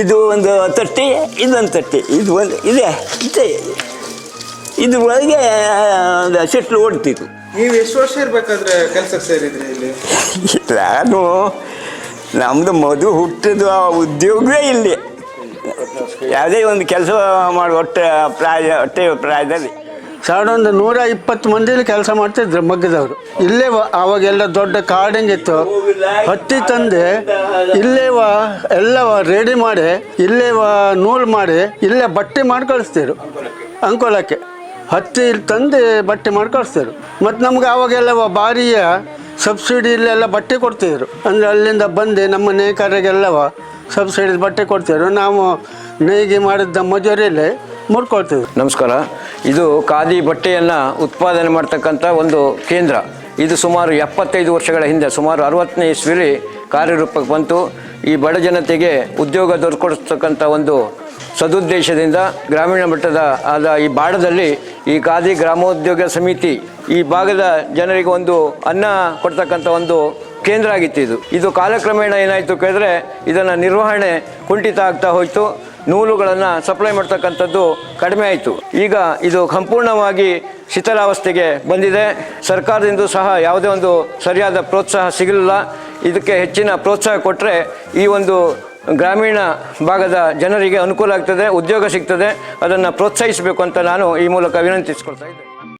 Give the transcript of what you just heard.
ಇದು ಒಂದು ತಟ್ಟಿ ಇದೊಂದು ತಟ್ಟಿ. ಇದು ಒಂದು ಇದೆ ಇದೆ. ಇದ್ರ ಒಳಗೆ ಸೆಟ್ಲು ಓಡ್ತಿತ್ತು ನೀವು ಎಷ್ಟು ವರ್ಷ ಇರ್ಬೇಕಾದ್ರೆ ಕೆಲ್ಸಕ್ಕೆ ಸೇರಿದ್ರಿ ಇಲ್ಲಿ? ನಾನು ನಮ್ಮದು ಮದು ಹುಟ್ಟಿದ ಉದ್ಯೋಗವೇ ಇಲ್ಲಿ. ಯಾವುದೇ ಒಂದು ಕೆಲಸ ಮಾಡುವ ಹೊಟ್ಟೆ ಪ್ರಾಯ ಹೊಟ್ಟೆ ಪ್ರಾಯದಲ್ಲಿ. ಸಾವಿರದ ಒಂದು ನೂರ ಇಪ್ಪತ್ತು ಮಂದಿಲಿ ಕೆಲಸ ಮಾಡ್ತಿದ್ರು ಮಗ್ಗದವರು ಇಲ್ಲೇ ಅವಾಗೆಲ್ಲ ದೊಡ್ಡ ಕಾಡಿಂಗಿತ್ತು ಹತ್ತಿ ತಂದೆ, ಇಲ್ಲೇ ಎಲ್ಲ ರೆಡಿ ಮಾಡಿ, ಇಲ್ಲೇ ನೂಲ್ ಮಾಡಿ, ಇಲ್ಲೇ ಬಟ್ಟೆ ಮಾಡಿ ಕಳಿಸ್ತಿರು ಅಂಕೋಲಕ್ಕೆ. ಹತ್ತಿ ತಂದು ಬಟ್ಟೆ ಮಾಡಿ ಕಳಿಸ್ತಿರು ಮತ್ತು ನಮ್ಗೆ ಅವಾಗೆಲ್ಲ ಭಾರಿಯ ಸಬ್ಸಿಡಿ ಇಲ್ಲೆಲ್ಲ ಬಟ್ಟೆ ಕೊಡ್ತಿದ್ರು. ಅಂದರೆ ಅಲ್ಲಿಂದ ಬಂದು ನಮ್ಮ ನೇಕಾರರಿಗೆಲ್ಲವ ಸಬ್ಸಿಡಿ ಬಟ್ಟೆ ಕೊಡ್ತಿದ್ರು. ನಾವು ನೇಯ್ಗೆ ಮಾಡಿದ್ದ ಮಜೂರಿಯಲ್ಲಿ ಮುಡ್ಕೊಳ್ತಿದ್ರು ನಮಸ್ಕಾರ. ಇದು ಖಾದಿ ಬಟ್ಟೆಯನ್ನು ಉತ್ಪಾದನೆ ಮಾಡ್ತಕ್ಕಂಥ ಒಂದು ಕೇಂದ್ರ. ಇದು ಸುಮಾರು ಎಪ್ಪತ್ತೈದು ವರ್ಷಗಳ ಹಿಂದೆ, ಸುಮಾರು ಅರವತ್ತನೇ ಇಸ್ವಿಲಿ ಕಾರ್ಯರೂಪಕ್ಕೆ ಬಂತು. ಈ ಬಡ ಜನತೆಗೆ ಉದ್ಯೋಗ ದೊರಕಿಸ್ತಕ್ಕಂಥ ಒಂದು ಸದುದ್ದೇಶದಿಂದ ಗ್ರಾಮೀಣ ಮಟ್ಟದ ಆದ ಈ ಬಾಡದಲ್ಲಿ ಈ ಖಾದಿ ಗ್ರಾಮೋದ್ಯೋಗ ಸಮಿತಿ ಈ ಭಾಗದ ಜನರಿಗೆ ಒಂದು ಅನ್ನ ಕೊಡ್ತಕ್ಕಂಥ ಒಂದು ಕೇಂದ್ರ ಆಗಿತ್ತು ಇದು. ಇದು ಕಾಲಕ್ರಮೇಣ ಏನಾಯಿತು ಕೇಳಿದ್ರೆ ಇದನ್ನು ನಿರ್ವಹಣೆ ಕುಂಠಿತ ಆಗ್ತಾ ಹೋಯಿತು. ನೂಲುಗಳನ್ನು ಸಪ್ಲೈ ಮಾಡ್ತಕ್ಕಂಥದ್ದು ಕಡಿಮೆ ಆಯಿತು. ಈಗ ಇದು ಸಂಪೂರ್ಣವಾಗಿ ಶಿಥಿಲಾವಸ್ಥೆಗೆ ಬಂದಿದೆ. ಸರ್ಕಾರದಿಂದ ಸಹ ಯಾವುದೇ ಒಂದು ಸರಿಯಾದ ಪ್ರೋತ್ಸಾಹ ಸಿಗಲಿಲ್ಲ. ಇದಕ್ಕೆ ಹೆಚ್ಚಿನ ಪ್ರೋತ್ಸಾಹ ಕೊಟ್ಟರೆ ಈ ಒಂದು ಗ್ರಾಮೀಣ ಭಾಗದ ಜನರಿಗೆ ಅನುಕೂಲ ಆಗ್ತದೆ, ಉದ್ಯೋಗ ಸಿಗ್ತದೆ. ಅದನ್ನು ಪ್ರೋತ್ಸಾಹಿಸಬೇಕು ಅಂತ ನಾನು ಈ ಮೂಲಕ ವಿನಂತಿಸ್ಕೊಳ್ತಾ ಇದ್ದೇನೆ.